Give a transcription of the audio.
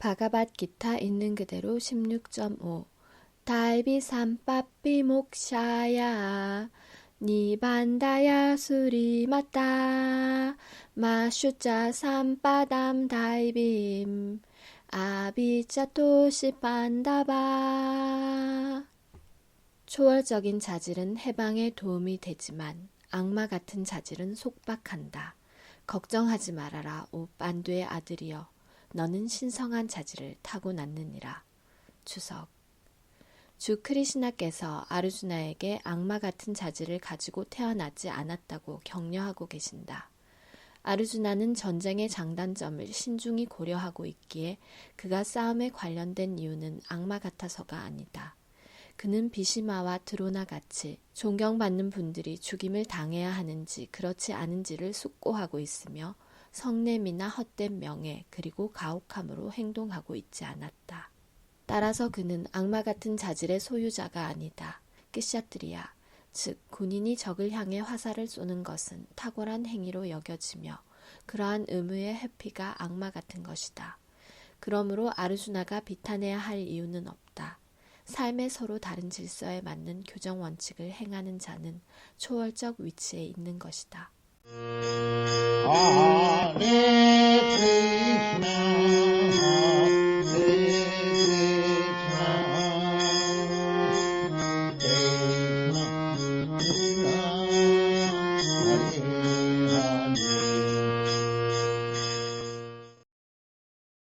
바가밭 기타 있는 그대로 16.5 달비 삼빠삐 목샤야. 니반다야 수리 맞다. 마슈자 삼빠담 달빔. 아비자 토시 반다바. 초월적인 자질은 해방에 도움이 되지만 악마 같은 자질은 속박한다. 걱정하지 말아라, 오 빤두의 아들이여. 너는 신성한 자질을 타고났느니라. 주석. 주 크리시나께서 아르주나에게 악마 같은 자질을 가지고 태어나지 않았다고 격려하고 계신다. 아르주나는 전쟁의 장단점을 신중히 고려하고 있기에 그가 싸움에 관련된 이유는 악마 같아서가 아니다. 그는 비시마와 드로나 같이 존경받는 분들이 죽임을 당해야 하는지 그렇지 않은지를 숙고하고 있으며 성냄이나 헛된 명예 그리고 가혹함으로 행동하고 있지 않았다. 따라서 그는 악마 같은 자질의 소유자가 아니다. 끼샤트리야, 즉 군인이 적을 향해 화살을 쏘는 것은 탁월한 행위로 여겨지며 그러한 의무의 회피가 악마 같은 것이다. 그러므로 아르주나가 비탄해야 할 이유는 없다. 삶의 서로 다른 질서에 맞는 교정 원칙을 행하는 자는 초월적 위치에 있는 것이다. 아,